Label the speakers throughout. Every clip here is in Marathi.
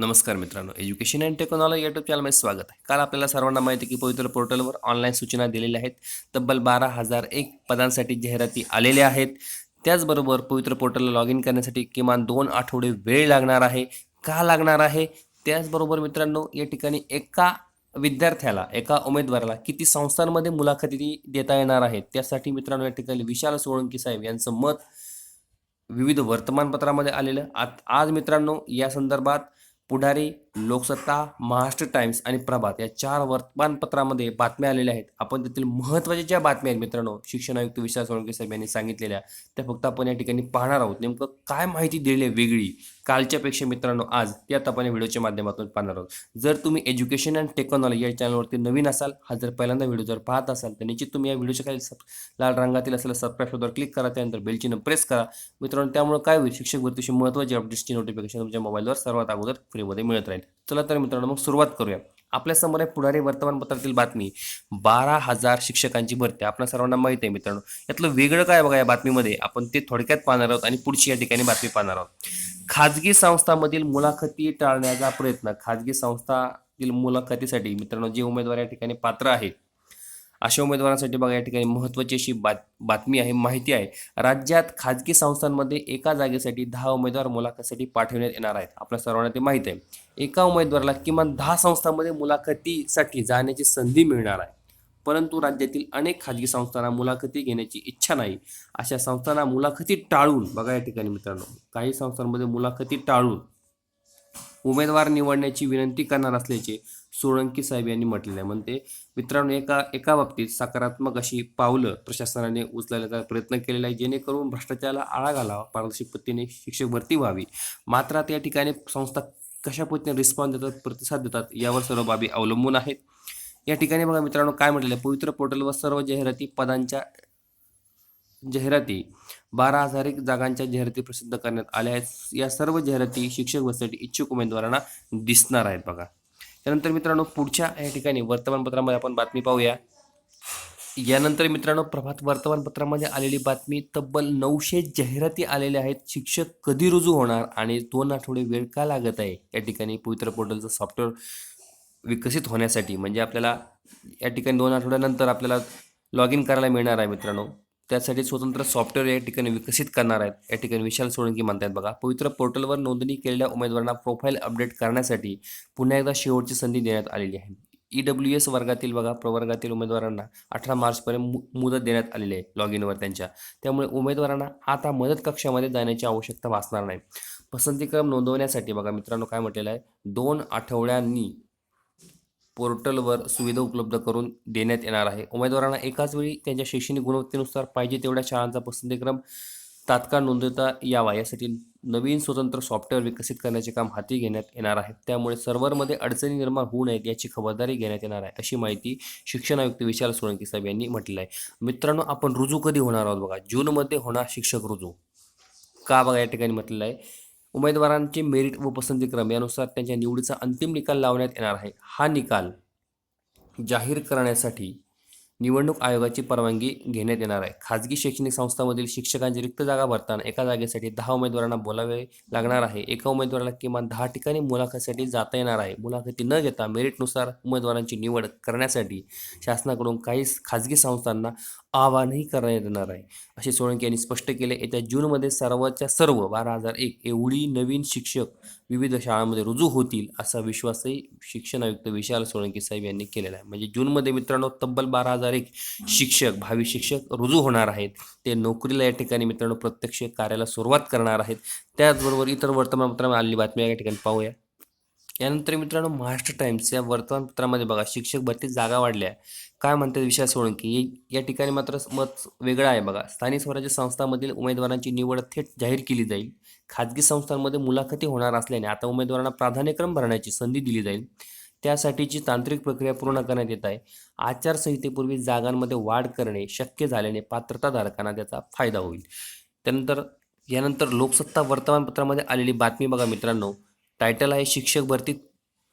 Speaker 1: नमस्कार मित्रांनो एज्युकेशन अँड टेक्नॉलॉजी युट्यूब चॅनलमध्ये स्वागत आहे. काल आपल्याला सर्वांना माहिती आहे की पवित्र पोर्टलवर ऑनलाईन सूचना दिलेल्या आहेत. तब्बल बारा हजार एक पदांसाठी जाहिराती आलेल्या आहेत. त्याचबरोबर पवित्र पोर्टलला लॉग इन करण्यासाठी किमान दोन आठवडे वेळ लागणार आहे का लागणार आहे? त्याचबरोबर मित्रांनो या ठिकाणी एका विद्यार्थ्याला एका उमेदवाराला किती संस्थांमध्ये मुलाखती देता येणार आहेत? त्यासाठी मित्रांनो या ठिकाणी विशाल सोळंकी साहेब यांचं मत विविध वर्तमानपत्रामध्ये आलेलं आत आज मित्रांनो या संदर्भात पुढारी लोकसत्ता महाराष्ट्र टाइम्स आणि प्रभात या चार वर्तमानपत्रामध्ये बातम्या आलेल्या आहेत. आपण त्यातील महत्त्वाच्या ज्या बातम्या आहेत मित्रांनो शिक्षण आयुक्त विशाल सोळंके साहेब यांनी सांगितलेल्या त्या फक्त आपण या ठिकाणी पाहणार आहोत. नेमकं काय माहिती दिलेली आहे वेगळी? कालच्यापेक्षा मित्रांनो आज ते आता आपण व्हिडिओच्या माध्यमातून पाहणार आहोत. जर तुम्ही एज्युकेशन अँड टेक्नॉलॉजी या चॅनलवरती नवीन असाल हा जर पहिल्यांदा व्हिडिओ जर पाहत असाल तर निश्चित तुम्ही या व्हिडिओच्या खाली सब लाल रंगातील असलेलं सबस्क्राईब शोधावर क्लिक करा त्यानंतर बेलचिन्ह प्रेस करा. मित्रांनो त्यामुळे काय होईल? शिक्षक भरतीशी महत्त्वाचे अपडेट्सची नोटिफिकेशन तुमच्या मोबाईलवर सर्वात अगोदर फ्रीमध्ये मिळत राहील. चला तर मित्रांनो मग सुरुवात करूया. आपल्यासमोर आहे पुढारी वर्तमानपत्रातील बातमी. बारा हजार शिक्षकांची भरती. आपल्या सर्वांना माहिती आहे मित्रांनो. यातलं वेगळं काय बघा या बातमीमध्ये? आपण ते थोडक्यात पाहणार आहोत आणि पुढची या ठिकाणी बातमी पाहणार आहोत. खाजगी संस्थांमधील मुलाखती टाळण्याचा प्रयत्न. खाजगी संस्थातील मुलाखतीसाठी मित्रांनो जे उमेदवार या ठिकाणी पात्र आहेत अशा उमेदवारांसाठी बघा या ठिकाणी महत्त्वाची अशी बात बातमी आहे माहिती आहे. राज्यात खाजगी संस्थांमध्ये एका जागेसाठी दहा उमेदवार मुलाखतीसाठी पाठवण्यात येणार आहेत. आपल्या सर्वांना ते माहीत आहे. एका उमेदवाराला किमान दहा संस्थांमध्ये मुलाखतीसाठी जाण्याची संधी मिळणार आहे. परंतु राज्यातील अनेक खाजगी संस्थांना मुलाखती घेण्याची इच्छा नाही. अशा संस्थांना मुलाखती टाळून बघा या ठिकाणी मित्रांनो काही संस्थांमध्ये मुलाखती टाळून उमेदवार निवडण्याची विनंती करणार असल्याचे सोळंकी साहेब यांनी म्हटलेलं आहे. म्हणते मित्रांनो एका एका बाबतीत सकारात्मक अशी पावलं प्रशासनाने उचलण्याचा प्रयत्न केलेला आहे. जेणेकरून भ्रष्टाचाराला आळा घालावा पारदर्शक पद्धतीने शिक्षक भरती व्हावी. मात्र आता या ठिकाणी संस्था कशा पद्धतीने रिस्पॉन्स देतात प्रतिसाद देतात यावर सर्व बाबी अवलंबून आहेत. या ठिकाणी बघा मित्रांनो काय म्हटलेलं आहे? पवित्र पोर्टलवर सर्व जाहिराती पदांच्या जाहिराती बारा हजार एक जागांच्या जाहिराती प्रसिद्ध करण्यात आल्या आहेत. या सर्व जाहिराती शिक्षक भरतीसाठी इच्छुक उमेदवारांना दिसणार आहेत बघा. त्यानंतर मित्रांनो पुढच्या या ठिकाणी वर्तमानपत्रामध्ये आपण बातमी पाहूया. यानंतर मित्रांनो प्रभात वर्तमानपत्रामध्ये आलेली बातमी तब्बल नऊशे जाहिराती आलेल्या आहेत. शिक्षक कधी रुजू होणार आणि दोन आठवडे वेळ का लागत आहे? या ठिकाणी पवित्र पोर्टलचं सॉफ्टवेअर विकसित होण्यासाठी म्हणजे आपल्याला या ठिकाणी दोन आठवड्यानंतर आपल्याला लॉग इन करायला मिळणार आहे मित्रांनो. त्यासाठी स्वतंत्र सॉफ्टवेअर या ठिकाणी विकसित करणार आहेत. या ठिकाणी विशाल सोळंकी म्हणतात बघा पवित्र पोर्टलवर नोंदणी केलेल्या उमेदवारांना प्रोफाईल अपडेट करण्यासाठी पुन्हा एकदा शेवटची संधी देण्यात आलेली आहे. ई डब्ल्यू एस वर्गातील बघा प्रवर्गातील उमेदवारांना अठरा मार्चपर्यंत मु मुदत देण्यात आलेली आहे लॉग इनवर त्यांच्या. त्यामुळे उमेदवारांना आता मदत कक्षामध्ये जाण्याची आवश्यकता भासणार नाही. पसंतीक्रम नोंदवण्यासाठी बघा मित्रांनो काय म्हटलेलं आहे दोन आठवड्यांनी पोर्टलवर सुविधा उपलब्ध करून देण्यात येणार आहे. उमेदवारांना एकाच वेळी त्यांच्या शैक्षणिक गुणवत्तेनुसार पाहिजे तेवढ्या शाळांचा पसंतीक्रम तात्काळ नोंदवता यावा. यासाठी नवीन स्वतंत्र सॉफ्टवेअर विकसित करण्याचे काम हाती घेण्यात येणार आहे. त्यामुळे सर्व्हरमध्ये अडचणी निर्माण होऊ नयेत याची खबरदारी घेण्यात येणार आहे अशी माहिती शिक्षण आयुक्त विशाल सोळंकी साहेब यांनी म्हटलं आहे मित्रांनो आपण रुजू कधी होणार आहोत बघा? जूनमध्ये होणार शिक्षक रुजू. का बघा या ठिकाणी म्हटलेलं आहे उमेदवारांचे मेरिट व पसंतीक्रम यानुसार त्यांच्या निवडीचा अंतिम निकाल लावण्यात येणार आहे. हा निकाल जाहीर करण्यासाठी निवडणूक आयोगाची परवानगी घेण्यात येणार आहे. खाजगी शैक्षणिक संस्थांमधील शिक्षकांची रिक्त जागा भरताना एका जागेसाठी दहा उमेदवारांना बोलावे लागणार आहे. एका उमेदवाराला किमान दहा ठिकाणी मुलाखतीसाठी जाता येणार आहे. मुलाखती न घेता मेरिटनुसार उमेदवारांची निवड करण्यासाठी शासनाकडून काही खाजगी संस्थांना आवाहनही करण्यात येणार आहे. असे सोळंकी यांनी स्पष्ट केले येत्या जूनमध्ये सर्वच्या सर्व बारा हजार एक एवढी नवीन शिक्षक विविध शाळांमध्ये रुजू होतील असा विश्वासही शिक्षण आयुक्त विशाल सोळंकी साहेब यांनी केलेला आहे. म्हणजे जूनमध्ये मित्रांनो तब्बल बारा हजार एक शिक्षक भावी शिक्षक रुजू होणार आहेत. ते नोकरीला या ठिकाणी मित्रांनो प्रत्यक्ष कार्याला सुरुवात करणार आहेत. त्याचबरोबर इतर वर्तमानपत्रामध्ये आलेली बातमी या ठिकाणी पाहूया. यानंतर मित्रांनो महाराष्ट्र टाइम्स या वर्तमानपत्रामध्ये बघा शिक्षक भरती जागा वाढल्या. काय म्हणतात विषय सोळंकी या ठिकाणी मात्र मत वेगळं आहे बघा. स्थानिक स्वराज्य संस्थांमधील उमेदवारांची निवड थेट जाहीर केली जाईल. खाजगी संस्थांमध्ये मुलाखती होणार असल्याने आता उमेदवारांना प्राधान्यक्रम भरण्याची संधी दिली जाईल. त्यासाठीची तांत्रिक प्रक्रिया पूर्ण करण्यात येत आहे. आचारसंहितेपूर्वी जागांमध्ये वाढ करणे शक्य झाल्याने पात्रताधारकांना त्याचा फायदा होईल. त्यानंतर यानंतर लोकसत्ता वर्तमानपत्रामध्ये आलेली बातमी बघा मित्रांनो. टायटल आहे शिक्षक भरतीत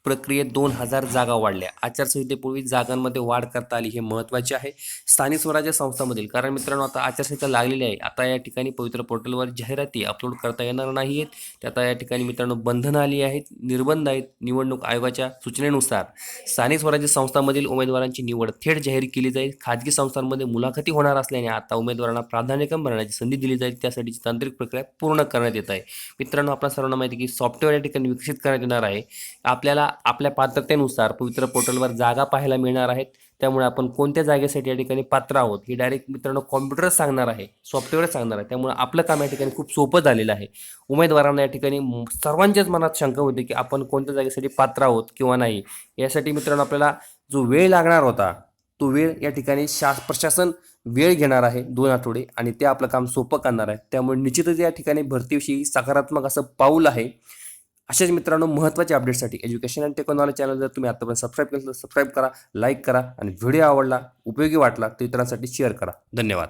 Speaker 1: प्रक्रियेत दोन हजार जागा वाढल्या. आचारसंहितेपूर्वी जागांमध्ये वाढ करता आली हे महत्त्वाचे आहे. स्थानिक स्वराज्य संस्थांमधील कारण मित्रांनो आता आचारसंहिता लागलेली आहे. आता या ठिकाणी पवित्र पोर्टलवर जाहिराती अपलोड करता येणार नाही आहेत त्यात आता या ठिकाणी मित्रांनो बंधनं आली आहेत निर्बंध आहेत निवडणूक आयोगाच्या सूचनेनुसार. स्थानिक स्वराज्य संस्थांमधील उमेदवारांची निवड थेट जाहीर केली जाईल. खाजगी संस्थांमध्ये मुलाखती होणार असल्याने आता उमेदवारांना प्राधान्यक्रम भरण्याची संधी दिली जाईल. त्यासाठीची तांत्रिक प्रक्रिया पूर्ण करण्यात येत आहे. मित्रांनो आपल्या सर्वांना माहिती आहे की सॉफ्टवेअर या ठिकाणी विकसित करण्यात येणार आहे. आपल्याला आपल्या पात्रतेनुसार पवित्र पोर्टलवर जागा पाहायला मिळणार आहेत. त्यामुळे आपण कोणत्या जागेसाठी या ठिकाणी पात्र आहोत हे डायरेक्ट मित्रांनो कॉम्प्युटरच सांगणार आहे सॉफ्टवेअरच सांगणार आहे. त्यामुळे आपलं काम या ठिकाणी खूप सोपं झालेलं आहे. उमेदवारांना या ठिकाणी सर्वांच्याच मनात शंका होती की आपण कोणत्या जागेसाठी पात्र आहोत किंवा नाही. यासाठी मित्रांनो आपल्याला जो वेळ लागणार होता तो वेळ या ठिकाणी शास प्रशासन वेळ घेणार आहे दोन आठवडे आणि ते आपलं काम सोपं करणार आहे. त्यामुळे निश्चितच या ठिकाणी भरतीविषयी सकारात्मक असं पाऊल आहे. अशाच मित्रांनो महत्त्वाच्या अपडेटसाठी एज्युकेशन अँड टेक्नॉलॉजी चॅनल जर तुम्ही आतापर्यंत सबस्क्राईब केलं तर सबस्क्राईब करा लाईक करा आणि व्हिडिओ आवडला उपयोगी वाटला तर इतरांसाठी शेअर करा. धन्यवाद.